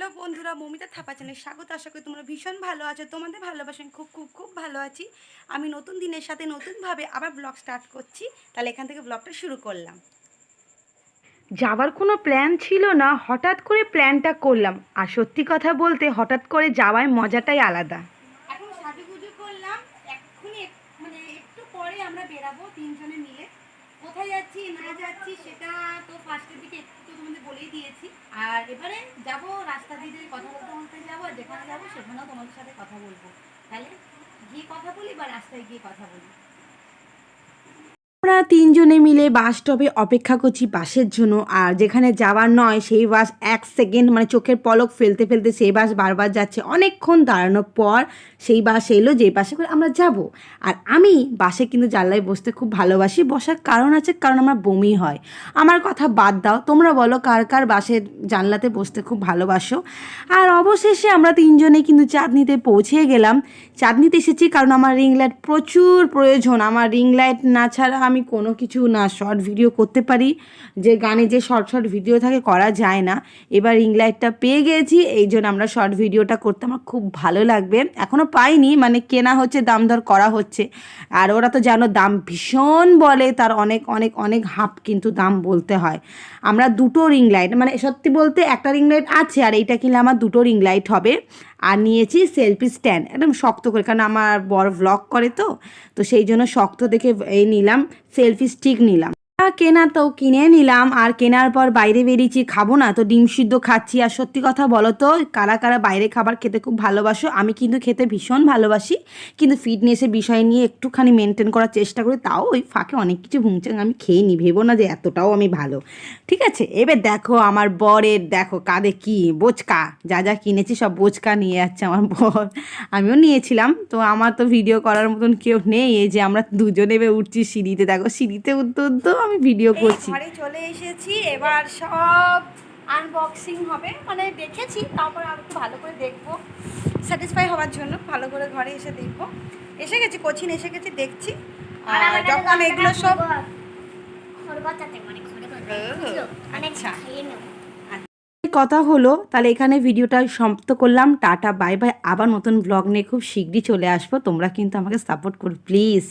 Hello বন্ধুরা Momita Thapa channel স্বাগত। আশা করি তোমরা ভীষণ ভালো আছো। তোমাদের ভালোবাসেন খুব খুব খুব ভালো আছি। আমি নতুন দিনের সাথে নতুনভাবে আবার ব্লগ স্টার্ট করছি। তাহলে এখান থেকে ব্লগটা শুরু করলাম। যাওয়ার কোনো প্ল্যান ছিল না হঠাৎ করে প্ল্যানটা করলাম। আর সত্যি কথা বলতে হঠাৎ করে যাওয়ার মজাটাই আলাদা। এখন সাজুগুজু করলাম। এক্ষুনি মানে একটু পরে আমরা বেরাবো তিনজনে মিলে। না যাচ্ছি সেটা তো ফার্স্টের দিকে একটু তো তোমাদের বলেই দিয়েছি। আর এবারে যাব, রাস্তা দিয়ে কথা বলতে বলতে যাব আর যেখানে যাব সেখানেও তোমাদের সাথে কথা বলব। তাহলে গিয়ে কথা বলি বা রাস্তায় গিয়ে কথা বলি? আমরা তিনজনে মিলে বাস স্টপে অপেক্ষা করছি বাসের জন্য। আর যেখানে যাওয়ার নয়, সেই বাস এক সেকেন্ড মানে চোখের পলক ফেলতে ফেলতে সেই বাস বারবার যাচ্ছে। অনেকক্ষণ দাঁড়ানোর পর সেই বাস এলো যে বাসে করে আমরা যাব। আর আমি বাসে কিন্তু জানলায় বসতে খুব ভালোবাসি। বসার কারণ আছে, কারণ আমার বমি হয়। আমার কথা বাদ দাও, তোমরা বলো কার কার বাসের জানলাতে বসতে খুব ভালোবাসো। আর অবশেষে আমরা তিনজনে কিন্তু চাঁদনিতে পৌঁছে গেলাম। চাঁদনিতে এসেছি কারণ আমার রিং লাইট প্রচুর প্রয়োজন। আমার রিং লাইট না ছাড়া আমি কোনো কিছু না শর্ট ভিডিও করতে পারি। যে গানে যে শর্ট শর্ট ভিডিও থাকে, করা যায় না। এবার রিং লাইটটা পেয়ে গেছি, এই জন্য আমরা শর্ট ভিডিওটা করতে আমার খুব ভালো লাগবে। এখনও পাইনি মানে কেনা হচ্ছে, দাম দর করা হচ্ছে। আর ওরা তো জানো, দাম ভীষণ বলে, তার অনেক অনেক অনেক হাফ কিন্তু দাম বলতে হয়। আমরা দুটো রিং লাইট মানে সত্যি বলতে একটা রিং লাইট আছে, আর এইটা কিনলে আমার দুটো রিং লাইট হবে। আর নিয়েছি সেলফি স্ট্যান্ড একদম শক্ত করে, কারণ আমার বড় ভ্লগ করে তো তো সেই জন্য শক্ত দেখে এই নিলাম সেলফি স্টিক নিলাম। কেনা তো কিনে নিলাম, আর কেনার পর বাইরে বেরিয়েছি, খাব না, তো ডিম সিদ্ধ খাচ্ছি। আর সত্যি কথা বলো তো, কারা কারা বাইরে খাবার খেতে খুব ভালোবাসো, আমি কিন্তু খেতে ভীষণ ভালোবাসি। কিন্তু ফিটনেসের বিষয় নিয়ে একটুখানি মেনটেন করার চেষ্টা করি, তাও ওই ফাঁকে অনেক কিছু ভুংচাং আমি খেয়ে নি, ভেবো না যে এতটাও আমি ভালো। ঠিক আছে? এবার দেখো আমার বরের, দেখো কাঁধে কি? বোচকা। যা যা কিনেছি সব বোচকা নিয়ে যাচ্ছে আমার বর। আমিও নিয়েছিলাম, তো আমার তো ভিডিও করার মতন কেউ নেই, এই যে আমরা দুজনে এবার উঠছি সিঁড়িতে। দেখো সিঁড়িতে উঠতে উঠতেও আমি ভিডিও করছি। ঘরে চলে এসেছি এবার সব আনবক্সিং হবে। মানে দেখেছি তারপর আর একটু ভালো করে দেখব। স্যাটিসফাই হওয়ার জন্য ভালো করে ঘরে এসে দেখব। এসে গেছি কোচিন এসে গেছি দেখছি। আর যখন এগুলো সব মানে ও, অনেক আচ্ছা। কথা হলো তাহলে এখানে ভিডিওটা সমাপ্ত করলাম। টাটা বাই বাই আবার নতুন ব্লগ নিয়ে খুব শীঘ্রই চলে আসব। তোমরা কিন্তু আমাকে সাপোর্ট করো প্লিজ